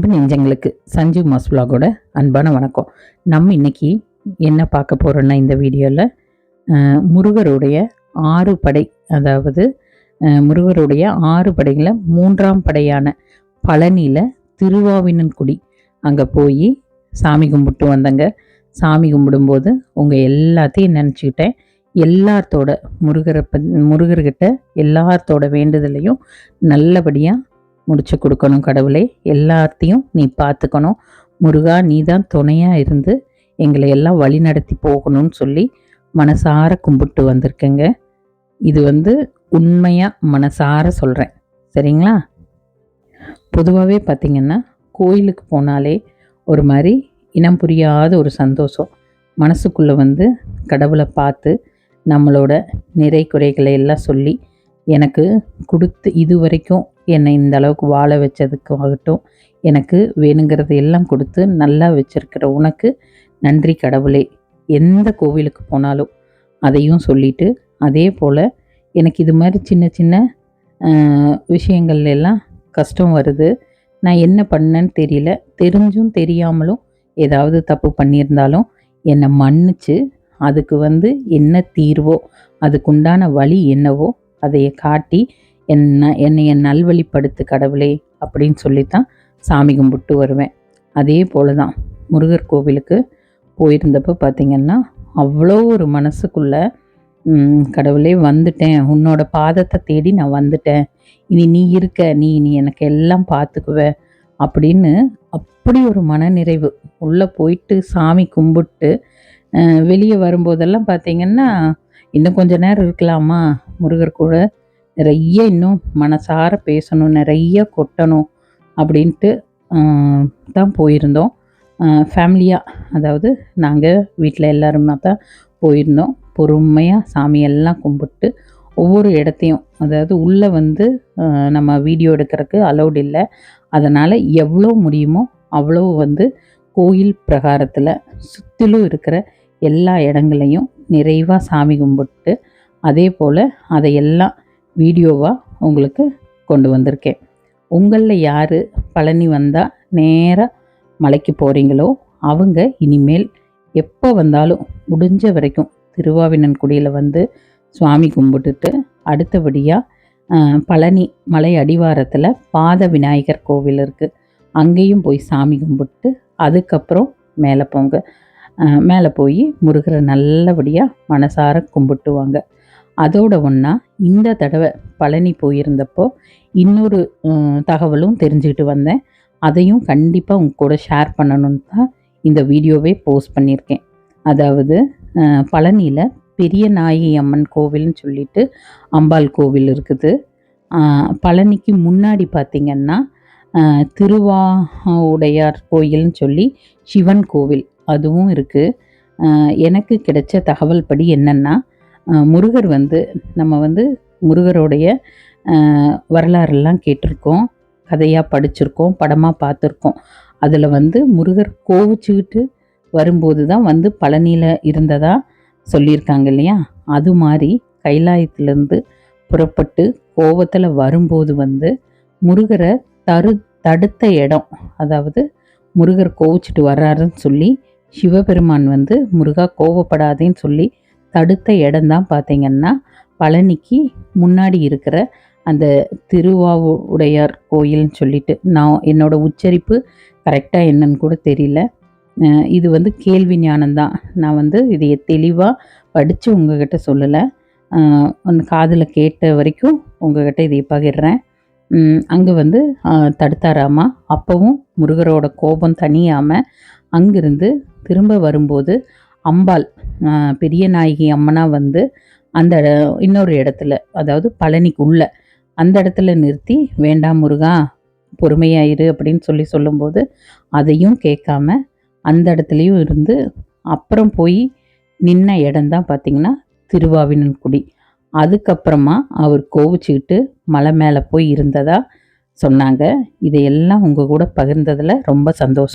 அன்பு நெஞ்சங்களுக்கு சஞ்சீவ் மாஸ் அன்பான வணக்கம். நம்ம இன்னைக்கு என்ன பார்க்க போகிறோன்னா இந்த வீடியோவில் முருகருடைய ஆறு படை அதாவது முருகருடைய ஆறு படைகளில் மூன்றாம் படையான பழனியில் திருவாவினன்குடி அங்கே போய் சாமி கும்பிட்டு வந்தங்க. சாமி கும்பிடும்போது உங்கள் எல்லாத்தையும் நினச்சிக்கிட்டேன். எல்லாத்தோட முருகரை ப முருகர்கிட்ட எல்லாத்தோட வேண்டுதலையும் நல்லபடியாக முடிச்சு கொடுக்கணும் கடவுளே. எல்லாத்தையும் நீ பார்த்துக்கணும். முருகா நீ தான் துணையாக இருந்து எங்களை எல்லாம் வழி நடத்தி போகணும்னு சொல்லி மனசார கும்பிட்டு வந்திருக்கேங்க. இது வந்து உண்மையாக மனசார சொல்கிறேன் சரிங்களா? பொதுவாகவே பார்த்திங்கன்னா கோயிலுக்கு போனாலே ஒரு மாதிரி இனம் புரியாத ஒரு சந்தோஷம். மனசுக்குள்ளே வந்து கடவுளை பார்த்து நம்மளோட நிறை குறைகளை எல்லாம் சொல்லி எனக்கு கொடுத்து இது வரைக்கும் என்னை இந்த அளவுக்கு வாழ வச்சதுக்கு ஆகட்டும் எனக்கு வேணுங்கிறத எல்லாம் கொடுத்து நல்லா வச்சிருக்கிற உனக்கு நன்றி கடவுளே. எந்த கோவிலுக்கு போனாலும் அதையும் சொல்லிட்டு அதே போல் எனக்கு இது மாதிரி சின்ன சின்ன விஷயங்கள் விஷயங்கள்ல எல்லாம் கஷ்டம் வருது. நான் என்ன பண்ணேன்னு தெரியல. தெரிஞ்சும் தெரியாமலும் ஏதாவது தப்பு பண்ணியிருந்தாலும் என்னை மன்னிச்சு அதுக்கு வந்து என்ன தீர்வோ அதுக்குண்டான வழி என்னவோ அதையை காட்டி என்ன என்னைய நல்வழிப்படுத்து கடவுளே அப்படின்னு சொல்லித்தான் சாமி கும்பிட்டு வருவேன். அதே போல தான் முருகர் கோவிலுக்கு போயிருந்தப்போ பார்த்திங்கன்னா அவ்வளோ ஒரு மனசுக்குள்ள கடவுளே வந்துட்டேன். உன்னோட பாதத்தை தேடி நான் வந்துட்டேன். இனி நீ இருக்க நீ நீ எனக்கு எல்லாம் பார்த்துக்குவ அப்படின்னு அப்படி ஒரு மனநிறைவு உள்ளே போயிட்டு சாமி கும்பிட்டு வெளியே வரும்போதெல்லாம் பார்த்தீங்கன்னா இன்னும் கொஞ்ச நேரம் இருக்கலாமா? முருகர் கூட நிறைய இன்னும் மனசார பேசணும் நிறைய கொட்டணும் அப்படின்ட்டு தான் போயிருந்தோம். ஃபேமிலியாக அதாவது நாங்கள் வீட்டில் எல்லாருமா தான் போயிருந்தோம். பொறுமையாக சாமியெல்லாம் கும்பிட்டு ஒவ்வொரு இடத்தையும் அதாவது உள்ளே வந்து நம்ம வீடியோ எடுக்கிறதுக்கு அலௌட் இல்லை. அதனால் எவ்வளோ முடியுமோ அவ்வளோ வந்து கோயில் பிரகாரத்தில் சுற்றிலும் இருக்கிற எல்லா இடங்களையும் நிறைவாக சாமி கும்பிட்டு அதே போல் அதையெல்லாம் வீடியோவாக உங்களுக்கு கொண்டு வந்திருக்கேன். உங்களில் யார் பழனி வந்தால் நேராக மலைக்கு போகிறீங்களோ அவங்க இனிமேல் எப்போ வந்தாலும் முடிஞ்ச வரைக்கும் திருவாவினன்குடியில் வந்து சுவாமி கும்பிட்டுட்டு அடுத்தபடியாக பழனி மலை அடிவாரத்தில் பாத விநாயகர் கோவில் இருக்குது அங்கேயும் போய் சாமி கும்பிட்டு அதுக்கப்புறம் மேலே போங்க. மேலே போய் முருகரை நல்லபடியாக மனசார கும்பிட்டுவாங்க. அதோட ஒன்றா இந்த தடவை பழனி போயிருந்தப்போ இன்னொரு தகவலும் தெரிஞ்சுக்கிட்டு வந்தேன். அதையும் கண்டிப்பாக உங்க கூட ஷேர் பண்ணணும்னு தான் இந்த வீடியோவே போஸ்ட் பண்ணியிருக்கேன். அதாவது பழனியில் பெரிய நாயகி அம்மன் கோவில்னு சொல்லிட்டு அம்பாள் கோவில் இருக்குது. பழனிக்கு முன்னாடி பார்த்திங்கன்னா திருவா உடையார் கோயில்னு சொல்லி சிவன் கோவில் அதுவும் இருக்குது எனக்கு கிடைச்ச தகவல் படி என்னென்னா முருகர் வந்து நம்ம வந்து முருகருடைய வரலாறுலாம் வரலாறெல்லாம் கேட்டிருக்கோம். கதையாக படிச்சிருக்கோம் படமாக பார்த்துருக்கோம். அதில் வந்து முருகர் கோவிச்சுக்கிட்டு வரும்போது தான் வந்து பழனியில் இருந்ததா சொல்லியிருக்காங்க இல்லையா? அது மாதிரி கைலாயத்திலேருந்து புறப்பட்டு கோவத்தில் வரும்போது வந்து முருகரை தரு தடுத்த இடம் அதாவது முருகர் கோவிச்சிட்டு வர்றாருன்னு சொல்லி சிவபெருமான் வந்து முருகா கோவப்படாதேன்னு சொல்லி தடுத்த இடம்தான் பார்த்தீங்கன்னா பழனிக்கு முன்னாடி இருக்கிற அந்த திருவாவுடையார் கோயில்னு சொல்லிட்டு நான் என்னோடய உச்சரிப்பு கரெக்டாக என்னன்னு கூட தெரியல. இது வந்து கேள்வி ஞானம்தான். நான் வந்து இதையை தெளிவாக படித்து உங்ககிட்ட சொல்லலை. அந்த காதில் கேட்ட வரைக்கும் உங்ககிட்ட இதை பகிர்றேன். அங்கே வந்து தடுத்தாராமா? அப்போவும் முருகரோட கோபம் தனியாமல் அங்கிருந்து திரும்ப வரும்போது அம்பாள் பெரிய நாயகி அம்மனா வந்து அந்த இன்னொரு இடத்துல அதாவது பழனிக்கு உள்ள அந்த இடத்துல நிறுத்தி வேண்டாம் முருகா பொறுமையாயிரு அப்படின்னு சொல்லி சொல்லும்போது அதையும் கேட்காம அந்த இடத்துலையும் இருந்து அப்புறம் போய் நின்ன இடம்தான் பார்த்தீங்கன்னா திருவாவினன்குடி அதுக்கப்புறமா அவர் கோவிச்சுக்கிட்டு மலை மேலே போய் இருந்ததா சொன்னாங்க. இதையெல்லாம் உங்கள் கூட பகிர்ந்ததில் ரொம்ப சந்தோஷம்.